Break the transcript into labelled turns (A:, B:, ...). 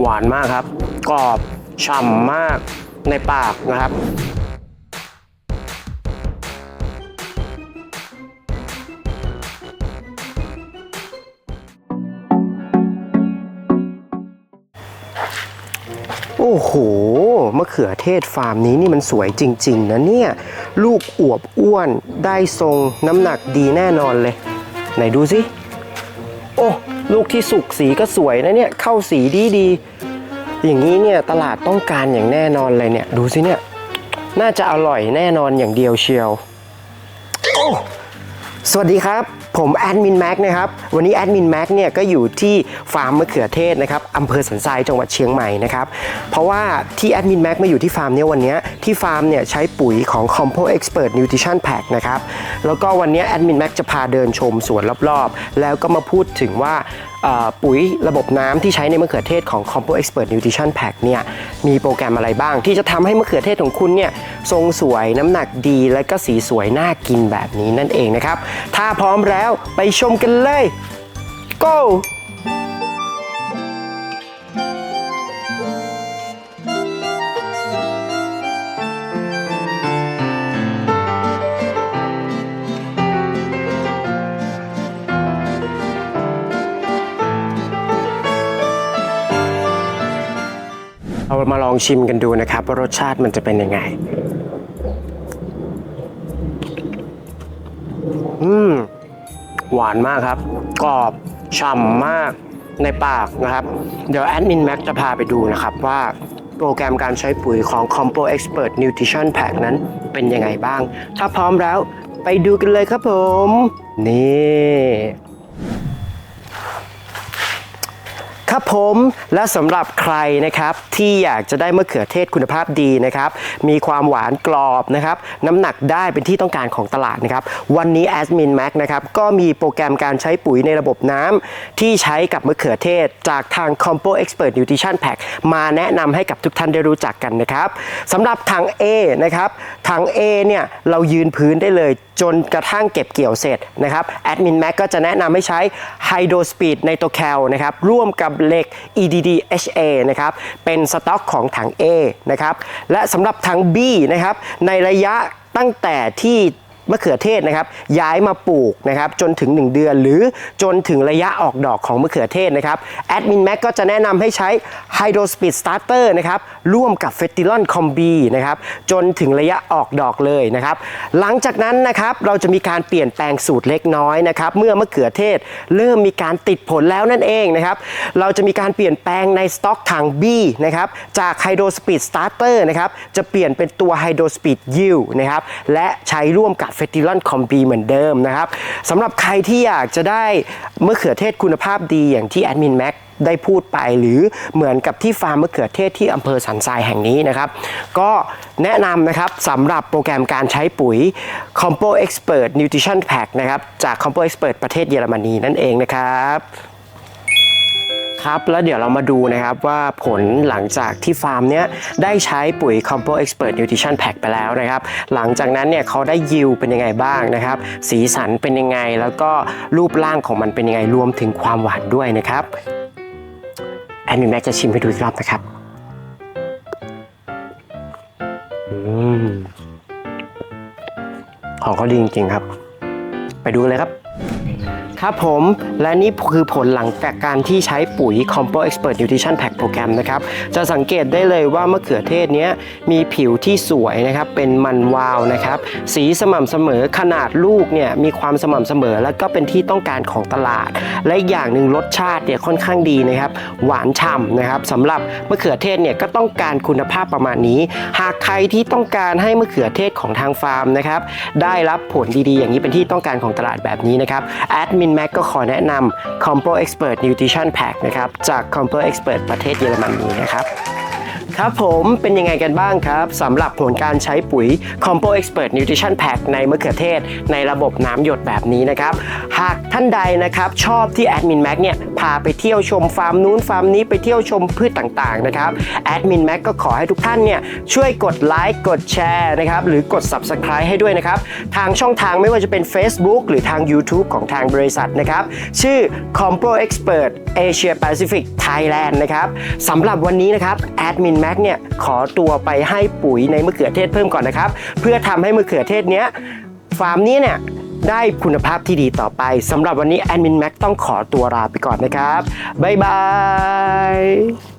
A: หวานมากครับ กรอบฉ่ำมากในปากนะครับโอ้โห มะเขือเทศฟาร์มนี้นี่มันสวยจริง ๆ นะเนี่ย ลูกอวบอ้วนได้ทรงน้ำหนักดีแน่นอนเลย ไหนดูสิ โอ้ ลูกที่สุกสีก็สวยนะเนี่ยเข้าสีดีดี อย่างนี้เนี่ยตลาดต้องการอย่างแน่นอนเลยเนี่ยดูสิเนี่ย น่าจะอร่อยแน่นอนอย่างเดียวเชียว โอ้ สวัสดีครับ ผมแอดมินแม็กนะครับ วันนี้แอดมินแม็กเนี่ยก็อยู่ที่ฟาร์มมะเขือเทศนะครับอำเภอสันทรายจังหวัดเชียงใหม่นะครับ เพราะว่าที่แอดมินแม็กมาอยู่ที่ฟาร์มเนี่ยวันนี้ที่ฟาร์มเนี่ยใช้ปุ๋ยของ Compo Expert Nutrition Pack นะครับ แล้วก็วันนี้แอดมินแม็กจะพาเดินชมสวนรอบๆ แล้วก็มาพูดถึงว่าปุ๋ยระบบน้ำที่ใช้ในมะเขือเทศของ Compo Expert Nutrition Pack เนี่ยมีโปรแกรมอะไรบ้าง ที่จะทำให้มะเขือเทศของคุณเนี่ยทรงสวยน้ำหนักดีและก็สีสวยน่ากินแบบนี้นั่นเองนะครับ ถ้าพร้อมแล้วไปชมกันเลย go เรามาลองชิมกันดูนะครับว่ารสชาติมันจะเป็นยังไง อืม หวานมากครับ กรอบฉ่ำมากในปากนะครับ เดี๋ยวแอดมินแม็กจะพาไปดูนะครับว่าโปรแกรมการใช้ปุ๋ยของ Compo Expert Nutrition Pack นั้นเป็นยังไงบ้าง ถ้าพร้อมแล้วไปดูกันเลยครับผม นี่ ครับผมและสำหรับใครนะครับที่อยากจะได้มะเขือเทศคุณภาพดีนะครับมีความหวานกรอบนะครับน้ำหนักได้เป็นที่ต้องการของตลาดนะครับวันนี้ a s m i n Max นะครับก็มีโปรแกรมการใช้ปุ๋ยในระบบน้ำที่ใช้กับมะเขือเทศ จากทาง Compo Expert Nutrition Pack มาแนะนำให้กับทุกท่านได้รู้จักกันนะครับสำหรับถัง A นะครับถัง A เนี่ยเรายืนพื้นได้เลยจนกระทั่งเก็บเกี่ยวเสร็จนะครับแอดมินแม็กก็จะแนะนำให้ใช้ Hydro Speed Nitrocal นะครับร่วมกับเลข EDD HA นะครับ เป็นสต็อกของถัง A นะครับ และสำหรับถัง B นะครับ ในระยะตั้งแต่ที่ มะเขือเทศนะครับ ย้ายมาปลูกนะครับจนถึง 1 เดือน หรือจนถึงระยะออกดอกของมะเขือเทศนะครับแอดมินแม็กก็จะแนะนำให้ใช้ Hydro Speed Starter นะครับร่วมกับ f e t i l o n Combi นะครับจนถึงระยะออกดอกเลยนะครับ หลังจากนั้นนะครับเราจะมีการเปลี่ยนแปลงสูตรเล็กน้อยนะครับเมื่อมะเขือเทศ เริ่มมีการติดผลแล้วนั่นเองนะครับเราจะมีการเปลี่ยนแปลงในสต็อกถัง B นะครับจาก Hydro Speed Starter นะครับจะเปลี่ยนเป็นตัว Hydro Speed Yield นะครับและใช้ร่วมกับ f e t i l o n Combi เหมือนเดิมนะครับสำหรับใครที่อยากจะได้มะเขือเทศคุณภาพดีอย่างที่แอดมินแม็กได้พูดไปหรือเหมือนกับที่ฟาร์มมะเขือเทศที่อำเภอสันทรายแห่งนี้นะครับ ก็แนะนำนะครับสำหรับโปรแกรมการใช้ปุ๋ย Compo Expert Nutrition Pack นะครับจาก Compo Expert ประเทศเยอรมนีนั่นเองนะครับ ครับแล้วเดี๋ยวเรามาดูนะครับว่าผลหลังจากที่ฟาร์มเนี้ยได้ใช้ปุ๋ย Compo Expert Nutrition Pack ไปแล้วนะครับ หลังจากนั้นเนี่ยเขาได้ยิวเป็นยังไงบ้างนะครับ สีสันเป็นยังไง แล้วก็รูปร่างของมันเป็นยังไงรวมถึงความหวานด้วยนะครับแอนมินแม็กจะชิมให้ดูอีกรอบนะครับอืมของเขาดีจริงๆครับ ไปดูเลยครับ ครับผมและนี่คือผลหลังจากการที่ใช้ปุ๋ย Compo Expert Nutrition Pack โปรแกรมนะครับจะสังเกตได้เลยว่ามะเขือเทศนี้มีผิวที่สวยนะครับเป็นมันวาวนะครับสีสม่ำเสมอขนาดลูกเนี่ยมีความสม่ำเสมอ แล้วก็เป็นที่ต้องการของตลาด และอีกอย่างหนึ่งรสชาติเนี่ยค่อนข้างดีนะครับหวานฉ่ำนะครับสำหรับมะเขือเทศเนี่ยก็ต้องการคุณภาพประมาณนี้ หากใครที่ต้องการให้มะเขือเทศของทางฟาร์มนะครับได้รับผลดีๆ อย่างนี้เป็นที่ต้องการของตลาดแบบนี้นะครับแอดมินแม็กก็ขอแนะนำ Compo Expert Nutrition Pack นะครับจาก Compo Expert ประเทศเยอรมนีนะครับครับผมเป็นยังไงกันบ้างครับสำหรับผลการใช้ปุ๋ย Compo Expert Nutrition Pack ในมะเขือเทศ ในระบบน้ำหยดแบบนี้นะครับ หากท่านใดนะครับชอบที่ Admin Mac เนี่ย พาไปเที่ยวชมฟาร์มนู้นฟาร์มนี้ไปเที่ยวชมพืชต่างๆนะครับแอดมินแม็กก็ขอให้ทุกท่านเนี่ยช่วยกดไลค์กดแชร์นะครับหรือกด Subscribe ให้ด้วยนะครับ ทางช่องทางไม่ว่าจะเป็น Facebook หรือทาง YouTube ของทางบริษัทนะครับ ชื่อ Compro Expert Asia Pacific Thailand นะครับสำหรับวันนี้นะครับแอดมินแม็กเนี่ยขอตัวไปให้ปุ๋ยในมะเขือเทศเพิ่มก่อนนะครับ เพื่อทำให้มะเขือเทศเนี้ยฟาร์มนี้เนี่ย ได้คุณภาพที่ดีต่อไปสำหรับวันนี้แอดมินแม็กต้องขอตัวลาไปก่อนนะครับ บ๊ายบาย